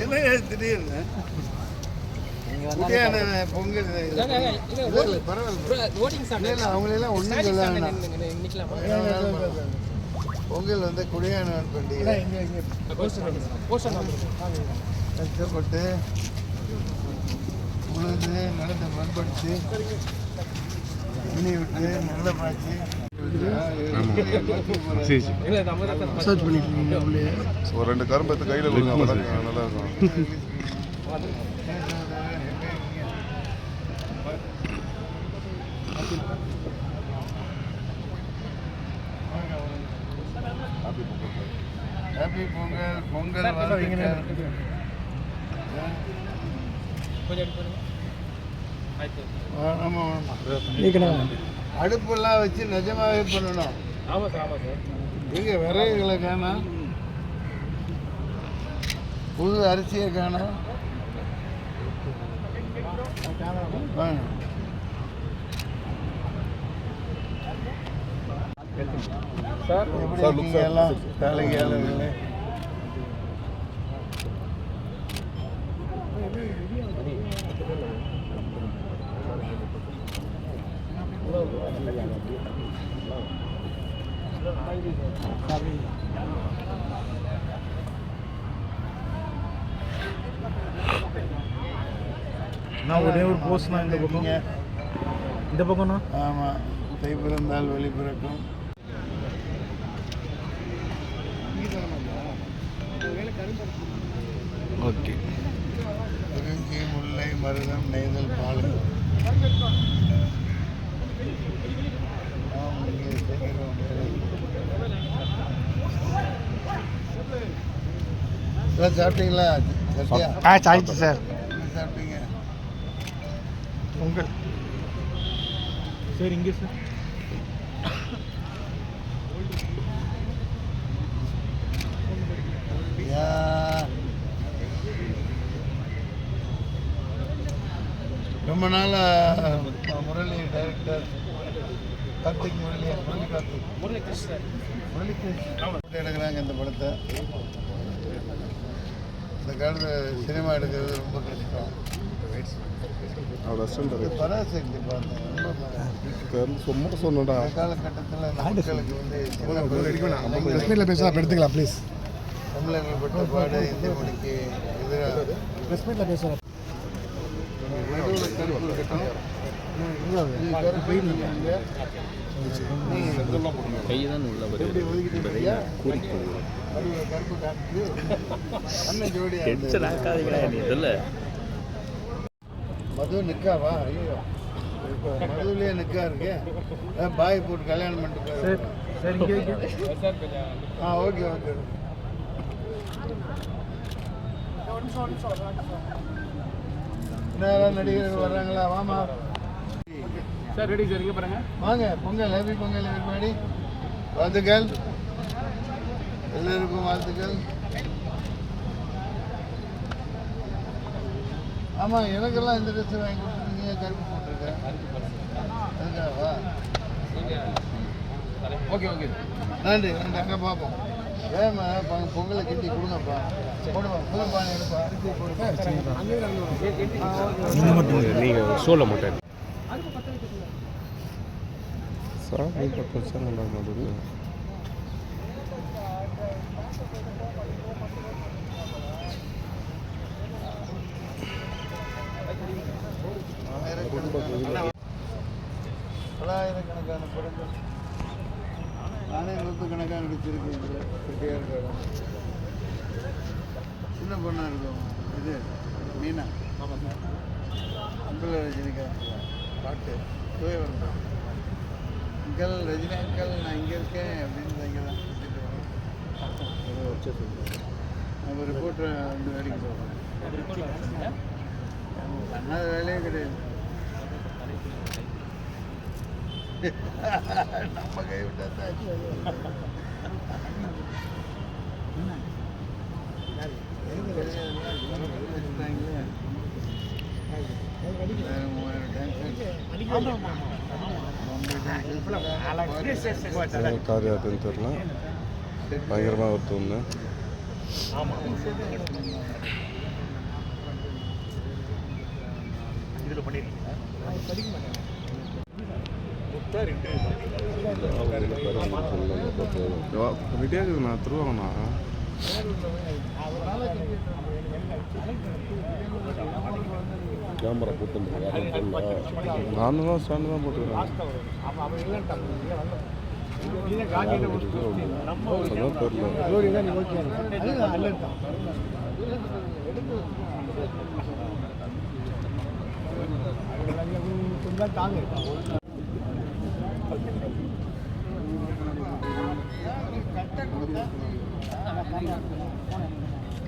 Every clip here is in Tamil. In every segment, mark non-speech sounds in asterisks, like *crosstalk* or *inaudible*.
என்னங்க திடீர்னு பொங்கல்? இது- இல்ல, இல்ல, பரவாயில்ல. அவங்களெல்லாம் ஒண்ணும் சொல்ல. பொங்கல் வந்து குடியானவன் பண்டிகை. கஷ்டப்பட்டு உழுது நிலத்தை பண்படுத்தி தண்ணி விட்டு நல்ல பாய்ச்சி. சர்ச் பண்ணிட்டு ஒரு ரெண்டு கரும்பு எடுத்து கையில் கொடுங்க *laughs* நல்லா இருக்கும். ஹாப்பி பொங்கல் பொங்கல் வாழ்த்துக்கள். ஆ, ஆமா ஆமா அடுப்பெல்லாம் வச்சு நிஜமாவே பண்ணணும். எங்க விறகுகளை காணோம் புது அரிசியை காணோம் வாங்க. எப்படி இருக்கீங்க எல்லாம் வேலைக்கு நான் ஒரே ஒரு போஸ்ட் நான் இந்த பக்கம். இந்த பக்கம்னா ஆமாம் தை பிறந்தால் வழி பிறக்கும். ஓகே. குறிஞ்சி முல்லை மருதம் நெய்தல் பாலை. ஆம், இங்கே செய்கிறோம் சார் சாப்பிட்டீங்களா? ஆ சாய்ச்சி சார். சாப்பிட்டீங்க? பொங்கல் சரி இங்கே சார். ரொம்ப நாளாக முரளி டைரக்டர் கார்த்திக் முரளி முரளி கார்த்திக். முரளி கிருஷ்ணன் முரளி கிருஷ்ணன் எடுக்கிறாங்க இந்த படத்தை. இந்த காலத்தில் சினிமா எடுக்கிறது ரொம்ப கஷ்டம். பராசக்தி. இருக்கு சும்மா இந்த காலகட்டத்தில் மக்களுக்கு வந்து சின்ன பேசலாம். எடுத்துக்கலாம் ப்ளீஸ் தமிழர்கள் பட்ட பாடு மொழிக்கு எதிராக நடுவில் கருப்பு கைதான் உள்ள டென்ஷன் ஆக்காதீங்களா நீ சொல்ல மது நிக்காவா? ஐயோ. இப்போ நிக்கா இருக்கு. பாய் போட்டு கல்யாணம் பண்ணிட்டு ஆ ஓகே ஓகே நடிகர்கள் வர்றாங்களா? வாமா சார் ரெடி சார் இங்கே பாருங்க. வாங்க பொங்கல் ஹாப்பி பொங்கல் everybody. வாழ்த்துக்கள். எல்லோருக்கும் வாழ்த்துக்கள். ஆமாம் எனக்கெல்லாம் இந்த ட்ரெஸ் வாங்கி கொடுத்துருக்கீங்க கருப்பு போட்டிருக்கேன் அதுக்காகவா? ஓகே ஓகே நன்றி நன்றி. அங்கே பார்ப்போம் வேமா பொங்கலை கிண்டி கொடுங்கப்பா. போடுவா புது பானை எடுப்பா. நீங்கள் மட்டும் நீங்கள் சொல்ல சாமி பத்து பக்கம் நல்லா இருந்தது படங்கள் நானே நூற்றுக்கணக்காக நடிச்சிருக்கேன் இதில் செட்டியார் சின்ன பொண்ணா இருக்கும் இது மீனா. அங்கிள் ரஜினிகாந்த் பாட்டு. தூயவரம் அங்கிள் ரஜினி அங்கிள் நான் இங்கே இருக்கேன் அப்படின்னு இங்கே தான் சுற்றிட்டு வரேன் நம்ம ரிப்போர்ட்டர் வந்து வேலைக்கு போகிறேன் பண்ணாத வேலையே கிடையாது. *laughs* நம்ம கை கார் யாருன்னு தெரில பயங்கரமாக ஒருத்தர் ஒன்று இதில் பண்ணிருக்கீங்களா? திருவாங்கண்ணா அதனால கேமரா கூட்டம் நான் தான் ஸ்டாண்டு தான் போட்டுக்கிறேன். அதான்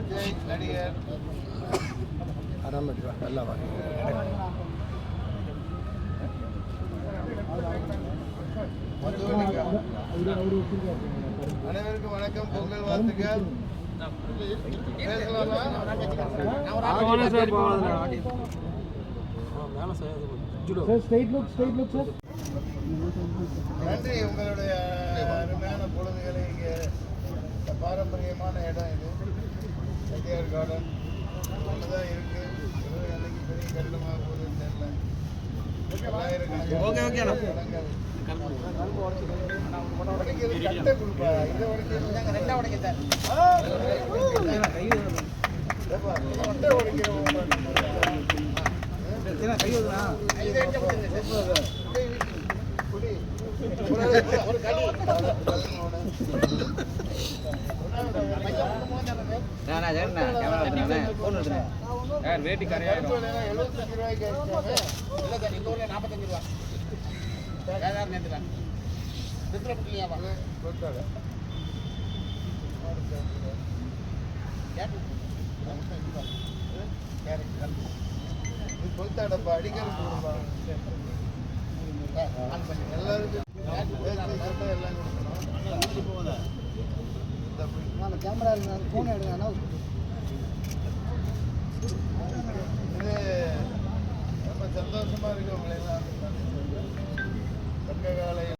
அஜய் நடிகர் நல்லா வாங்க அனைவருக்கும் வணக்கம் பொங்கல் வாழ்த்துக்கள் நன்றி உங்களுடைய அருமையான பொழுதுகளை இங்கே பாரம்பரியமான இடம் இது செட்டியார் கார்டன் தான் இருக்கு. இது அன்னைக்கு பெரிய கட்டிடமாக போகுதுன்னு தெரியல. ஓகே ஓகே கட்டை கொடுப்பா இதை உடைக்க ரெண்டா உடைக்க கட்டை. உடைக்கிறோம் ஒரு களி வேட்டி கரையாயிடும் அடிக்கிறது எல்லாருக்கும் பேசி சட்டை எல்லாம் கொடுக்கணும் இந்த கேமரா கேமரா ஃபோன் எடுங்க இது ரொம்ப சந்தோஷமா இருக்கு உங்களை எல்லாம் சங்க காலை